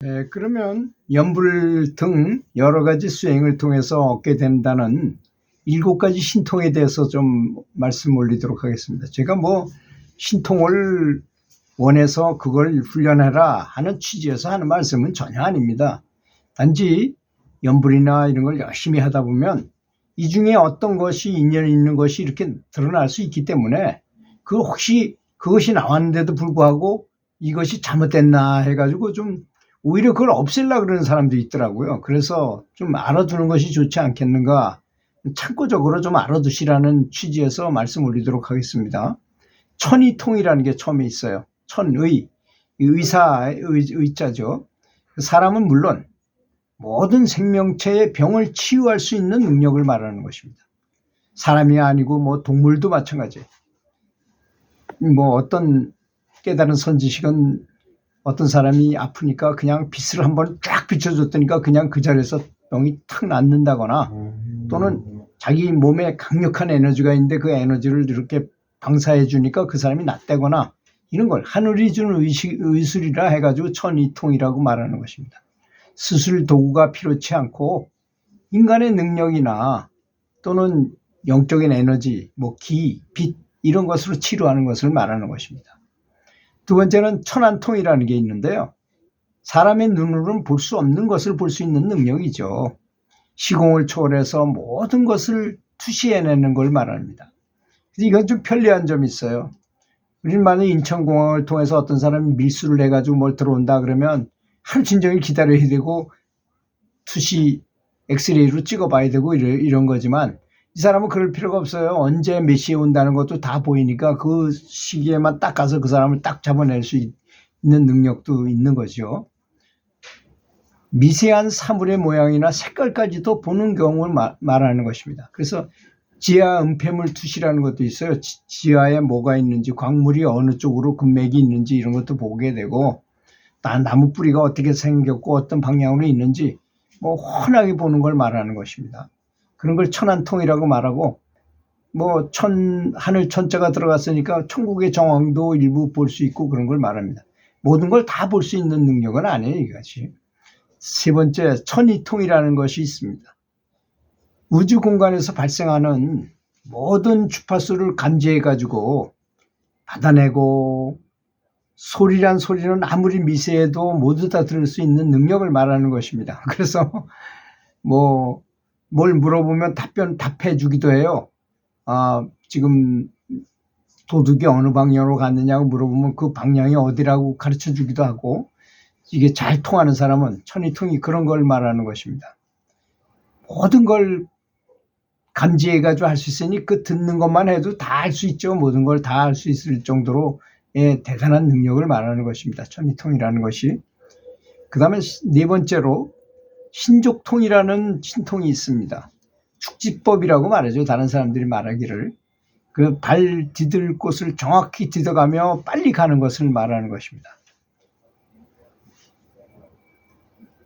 네, 그러면 연불 등 여러 가지 수행을 통해서 얻게 된다는 일곱 가지 신통에 대해서 좀 말씀 올리도록 하겠습니다. 제가 뭐 신통을 원해서 그걸 훈련해라 하는 취지에서 하는 말씀은 전혀 아닙니다. 단지 연불이나 이런 걸 열심히 하다 보면 이 중에 어떤 것이 인연 있는 것이 이렇게 드러날 수 있기 때문에 그 혹시 그것이 나왔는데도 불구하고 이것이 잘못됐나 해가지고 좀 오히려 그걸 없애려고 그러는 사람도 있더라고요. 그래서 좀 알아두는 것이 좋지 않겠는가. 참고적으로 좀 알아두시라는 취지에서 말씀 올리도록 하겠습니다. 천이통이라는 게 처음에 있어요. 천의. 의사의 의, 의자죠. 사람은 물론 모든 생명체의 병을 치유할 수 있는 능력을 말하는 것입니다. 사람이 아니고 뭐 동물도 마찬가지예요. 뭐 어떤 깨달은 선지식은 어떤 사람이 아프니까 그냥 빛을 한번 쫙 비춰줬더니까 그냥 그 자리에서 병이 탁 낫는다거나 또는 자기 몸에 강력한 에너지가 있는데 그 에너지를 이렇게 방사해 주니까 그 사람이 낫다거나 이런 걸 하늘이 주는 의식, 의술이라 해가지고 천이통이라고 말하는 것입니다. 수술 도구가 필요치 않고 인간의 능력이나 또는 영적인 에너지, 뭐 기, 빛 이런 것으로 치료하는 것을 말하는 것입니다. 두 번째는 천안통이라는 게 있는데요. 사람의 눈으로는 볼 수 없는 것을 볼 수 있는 능력이죠. 시공을 초월해서 모든 것을 투시해내는 걸 말합니다. 이건 좀 편리한 점이 있어요. 우리 만약 인천공항을 통해서 어떤 사람이 밀수를 해가지고 뭘 들어온다 그러면 하루 진정일 기다려야 되고 투시 엑스레이로 찍어봐야 되고 이런, 이런 거지만 이 사람은 그럴 필요가 없어요. 언제 몇 시에 온다는 것도 다 보이니까 그 시기에만 딱 가서 그 사람을 딱 잡아낼 수 있는 능력도 있는 거죠. 미세한 사물의 모양이나 색깔까지도 보는 경우를 마, 말하는 것입니다. 그래서 지하 은폐물 투시라는 것도 있어요. 지, 지하에 뭐가 있는지, 광물이 어느 쪽으로 금맥이 있는지 이런 것도 보게 되고, 나무 뿌리가 어떻게 생겼고 어떤 방향으로 있는지 뭐 훤하게 보는 걸 말하는 것입니다. 그런 걸 천안통이라고 말하고 뭐 천 하늘 천자가 들어갔으니까 천국의 정황도 일부 볼 수 있고 그런 걸 말합니다. 모든 걸 다 볼 수 있는 능력은 아니에요, 이것이. 세 번째, 천이통이라는 것이 있습니다. 우주 공간에서 발생하는 모든 주파수를 감지해 가지고 받아내고 소리란 소리는 아무리 미세해도 모두 다 들을 수 있는 능력을 말하는 것입니다. 그래서 뭐 뭘 물어보면 답변 답해 주기도 해요. 아, 지금 도둑이 어느 방향으로 갔느냐고 물어보면 그 방향이 어디라고 가르쳐 주기도 하고 이게 잘 통하는 사람은 천이통이 그런 걸 말하는 것입니다. 모든 걸 감지해 가지고 할 수 있으니 그 듣는 것만 해도 다 할 수 있죠. 모든 걸 다 할 수 있을 정도로 예, 대단한 능력을 말하는 것입니다. 천이통이라는 것이. 그 다음에 네 번째로 신족통이라는 신통이 있습니다. 축지법이라고 말하죠. 다른 사람들이 말하기를. 그 발 디딜 곳을 정확히 디뎌가며 빨리 가는 것을 말하는 것입니다.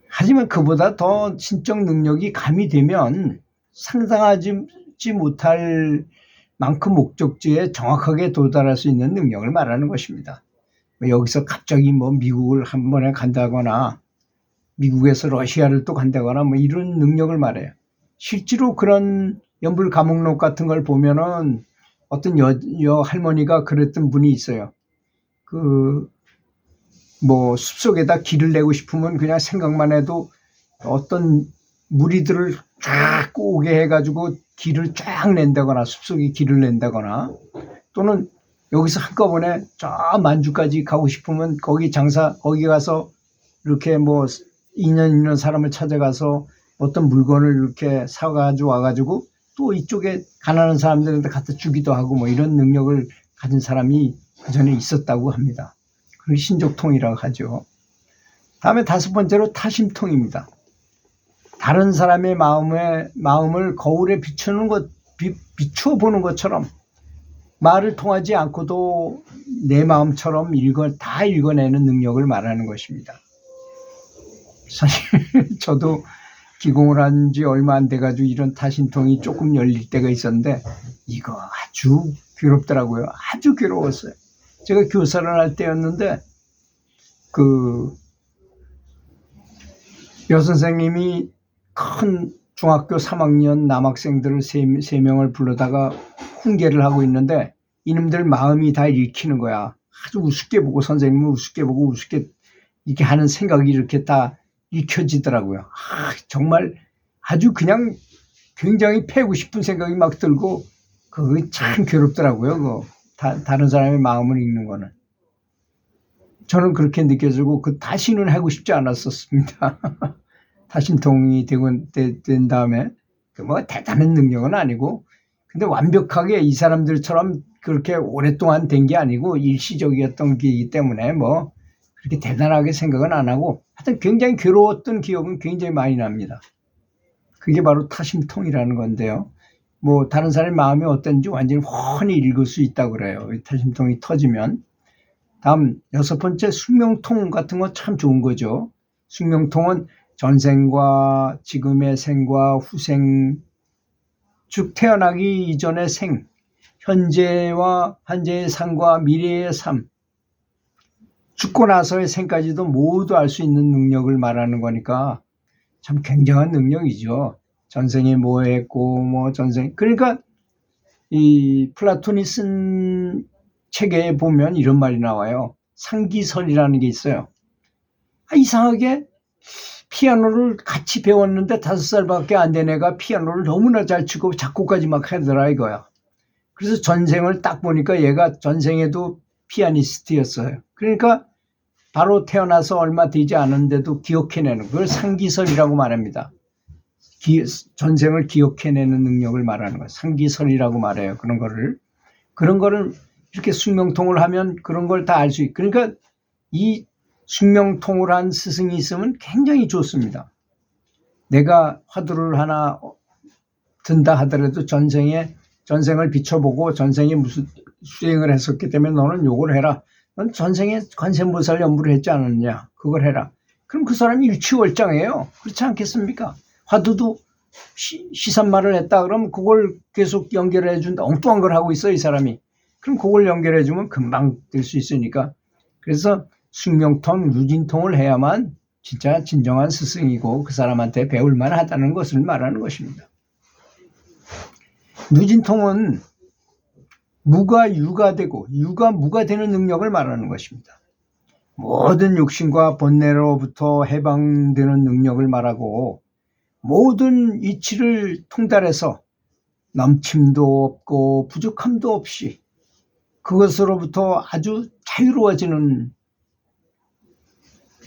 하지만 그보다 더 신적 능력이 가미되면 상상하지 못할 만큼 목적지에 정확하게 도달할 수 있는 능력을 말하는 것입니다. 뭐 여기서 갑자기 뭐 미국을 한 번에 간다거나 미국에서 러시아를 또 간다거나 뭐 이런 능력을 말해요. 실제로 그런 연불 감옥록 같은 걸 보면은 어떤 여, 여 할머니가 그랬던 분이 있어요. 그 뭐 숲속에다 길을 내고 싶으면 그냥 생각만 해도 어떤 무리들을 쫙 오게 해가지고 길을 쫙 낸다거나 숲속에 길을 낸다거나 또는 여기서 한꺼번에 저 만주까지 가고 싶으면 거기 장사 거기 가서 이렇게 뭐 인연 있는 사람을 찾아가서 어떤 물건을 이렇게 사가지고 와가지고 또 이쪽에 가난한 사람들한테 갖다 주기도 하고 뭐 이런 능력을 가진 사람이 그 전에 있었다고 합니다. 그걸 신족통이라고 하죠. 다음에 다섯 번째로 타심통입니다. 다른 사람의 마음에, 마음을 거울에 비추는 것, 비, 비추어 보는 것처럼 말을 통하지 않고도 내 마음처럼 읽어, 다 읽어내는 능력을 말하는 것입니다. 사실 저도 기공을 한 지 얼마 안 돼가지고 이런 타신통이 조금 열릴 때가 있었는데 이거 아주 괴롭더라고요. 아주 괴로웠어요. 제가 교사를 할 때였는데 그 여 선생님이 큰 중학교 3학년 남학생들을 세, 세 명을 불러다가 훈계를 하고 있는데 이놈들 마음이 다 읽히는 거야. 아주 우습게 보고 선생님을 우습게 보고 우습게 이렇게 하는 생각이 이렇게 다 읽혀지더라고요. 아, 정말 아주 그냥 굉장히 패고 싶은 생각이 막 들고 그거 참 괴롭더라고요. 그거. 다, 다른 사람의 마음을 읽는 거는. 저는 그렇게 느껴지고 그 다시는 하고 싶지 않았었습니다. 다신통이 되고 되- 된 다음에 그 뭐 대단한 능력은 아니고 근데 완벽하게 이 사람들처럼 그렇게 오랫동안 된 게 아니고 일시적이었던 게이기 때문에 뭐 그렇게 대단하게 생각은 안 하고 하여튼 굉장히 괴로웠던 기억은 굉장히 많이 납니다. 그게 바로 타심통이라는 건데요. 뭐 다른 사람의 마음이 어떤지 완전히 훤히 읽을 수 있다고 그래요. 이 타심통이 터지면. 다음 여섯 번째 숙명통 같은 거참 좋은 거죠. 숙명통은 전생과 지금의 생과 후생, 즉 태어나기 이전의 생, 현재와 현재의 삶과 미래의 삶, 죽고 나서의 생까지도 모두 알 수 있는 능력을 말하는 거니까 참 굉장한 능력이죠. 전생에 뭐 했고, 뭐 전생. 그러니까 이 플라톤이 쓴 책에 보면 이런 말이 나와요. 상기설이라는 게 있어요. 아, 이상하게 피아노를 같이 배웠는데 다섯 살밖에 안 된 애가 피아노를 너무나 잘 치고 작곡까지 막 하더라 이거야. 그래서 전생을 딱 보니까 얘가 전생에도 피아니스트였어요. 그러니까 바로 태어나서 얼마 되지 않은데도 기억해내는 그걸 상기설이라고 말합니다. 기- 전생을 기억해내는 능력을 말하는 거예요. 상기설이라고 말해요. 그런 거를 그런 거를 이렇게 숙명통을 하면 그런 걸 다 알 수 있고 그러니까 이 숙명통을 한 스승이 있으면 굉장히 좋습니다. 내가 화두를 하나 든다 하더라도 전생에 전생을 비춰보고 전생에 무슨 수행을 했었기 때문에 너는 요걸 해라. 넌 전생에 관세음보살 연부를 했지 않았냐? 그걸 해라. 그럼 그 사람이 일취월장이에요. 그렇지 않겠습니까? 화두도 시, 시산말을 했다 그러면 그걸 계속 연결해 준다. 엉뚱한 걸 하고 있어 이 사람이. 그럼 그걸 연결해 주면 금방 될 수 있으니까. 그래서 숙명통, 유진통을 해야만 진짜 진정한 스승이고 그 사람한테 배울 만하다는 것을 말하는 것입니다. 누진통은 무가 유가 되고 유가 무가 되는 능력을 말하는 것입니다. 모든 욕심과 번뇌로부터 해방되는 능력을 말하고 모든 이치를 통달해서 넘침도 없고 부족함도 없이 그것으로부터 아주 자유로워지는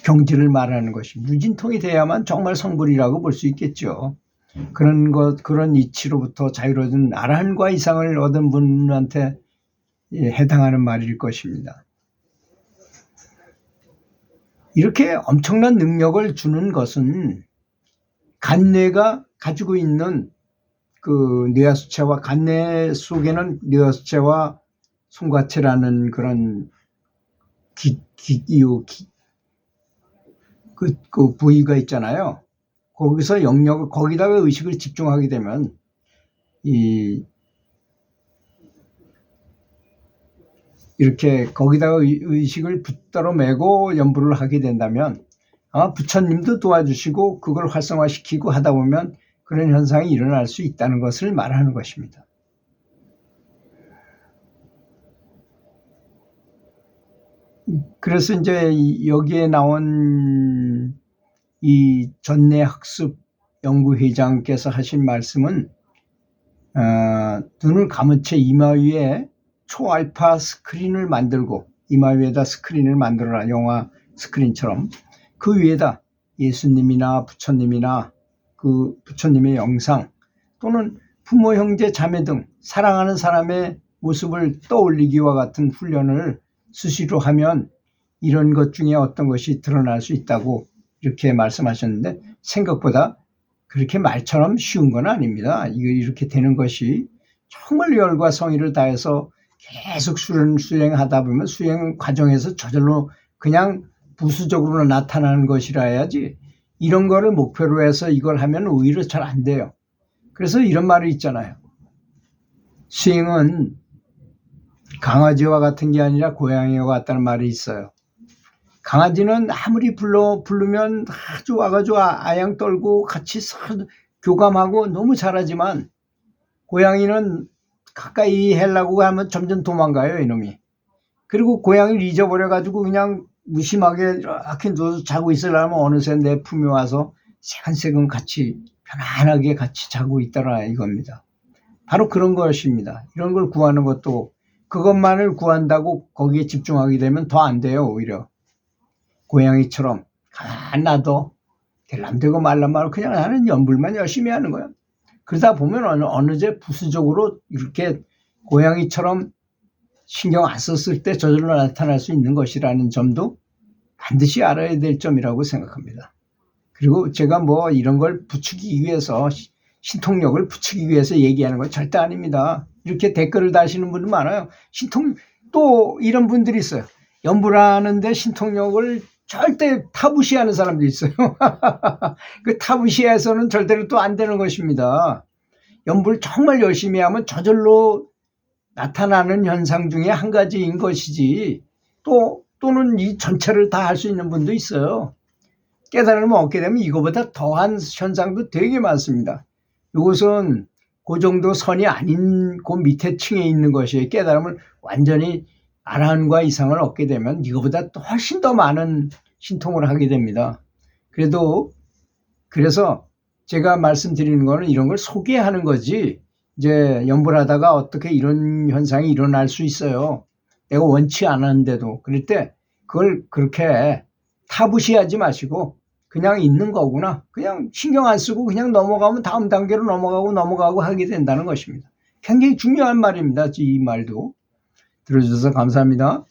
경지를 말하는 것이 무진통이 돼야만 정말 성불이라고 볼 수 있겠죠. 그런 것, 그런 이치로부터 자유로워진 아란과 이상을 얻은 분한테 예, 해당하는 말일 것입니다. 이렇게 엄청난 능력을 주는 것은 간뇌가 가지고 있는 그 뇌하수체와 간뇌 속에는 뇌하수체와 송과체라는 그런 기, 기, 이 기, 그, 그 부위가 있잖아요. 거기서 영역을 거기다가 의식을 집중하게 되면 이 이렇게 거기다가 의- 의식을 붙들어 매고 연부를 하게 된다면 아마 부처님도 도와주시고 그걸 활성화시키고 하다 보면 그런 현상이 일어날 수 있다는 것을 말하는 것입니다. 그래서 이제 이- 여기에 나온 이 전내 학습 연구회장께서 하신 말씀은 어, 눈을 감은 채 이마 위에 초알파 스크린을 만들고 이마 위에다 스크린을 만들어라 영화 스크린처럼. 그 위에다 예수님이나 부처님이나 그 부처님의 영상 또는 부모 형제 자매 등 사랑하는 사람의 모습을 떠올리기와 같은 훈련을 수시로 하면 이런 것 중에 어떤 것이 드러날 수 있다고 이렇게 말씀하셨는데 생각보다 그렇게 말처럼 쉬운 건 아닙니다. 이렇게 되는 것이 정말 열과 성의를 다해서 계속 수행하다 보면 수행 과정에서 저절로 그냥 부수적으로 나타나는 것이라 해야지 이런 거를 목표로 해서 이걸 하면 오히려 잘 안 돼요. 그래서 이런 말이 있잖아요. 수행은 강아지와 같은 게 아니라 고양이와 같다는 말이 있어요. 강아지는 아무리 불러 부르면 아주 와가지고 아- 아양 떨고 같이 서 교감하고 너무 잘하지만 고양이는 가까이 하려고 하면 점점 도망가요 이놈이. 그리고 고양이를 잊어버려 가지고 그냥 무심하게 이렇게 누워서 자고 있으려면 어느새 내 품에 와서 세근세근 같이 편안하게 같이 자고 있더라 이겁니다. 바로 그런 것입니다. 이런 걸 구하는 것도 그것만을 구한다고 거기에 집중하게 되면 더 안 돼요 오히려. 고양이처럼 가만 놔둬 될람 되고 말란말 그냥 나는 연불만 열심히 하는 거야. 그러다 보면 어느, 어느새 부수적으로 이렇게 고양이처럼 신경 안 썼을 때 저절로 나타날 수 있는 것이라는 점도 반드시 알아야 될 점이라고 생각합니다. 그리고 제가 뭐 이런 걸 부추기기 위해서 시- 신통력을 부추기기 위해서 얘기하는 건 절대 아닙니다. 이렇게 댓글을 다시는 분들 많아요. 신통 또 이런 분들이 있어요. 연불하는데 신통력을 절대 타부시하는 사람도 있어요. 그 타부시해서는 절대로 또 안 되는 것입니다. 연불 정말 열심히 하면 저절로 나타나는 현상 중에 한 가지인 것이지 또 또는 이 전체를 다 할 수 있는 분도 있어요. 깨달음을 얻게 되면 이거보다 더한 현상도 되게 많습니다. 이것은 그 정도 선이 아닌 그 밑에 층에 있는 것이 깨달음을 완전히 아라한과 이상을 얻게 되면 이거보다 또 훨씬 더 많은 신통을 하게 됩니다. 그래도 그래서 제가 말씀드리는 거는 이런 걸 소개하는 거지 이제 연불하다가 어떻게 이런 현상이 일어날 수 있어요. 내가 원치 않았는데도 그럴 때 그걸 그렇게 타부시하지 마시고 그냥 있는 거구나. 그냥 신경 안 쓰고 그냥 넘어가면 다음 단계로 넘어가고 넘어가고 하게 된다는 것입니다. 굉장히 중요한 말입니다. 이 말도. 들어주셔서 감사합니다.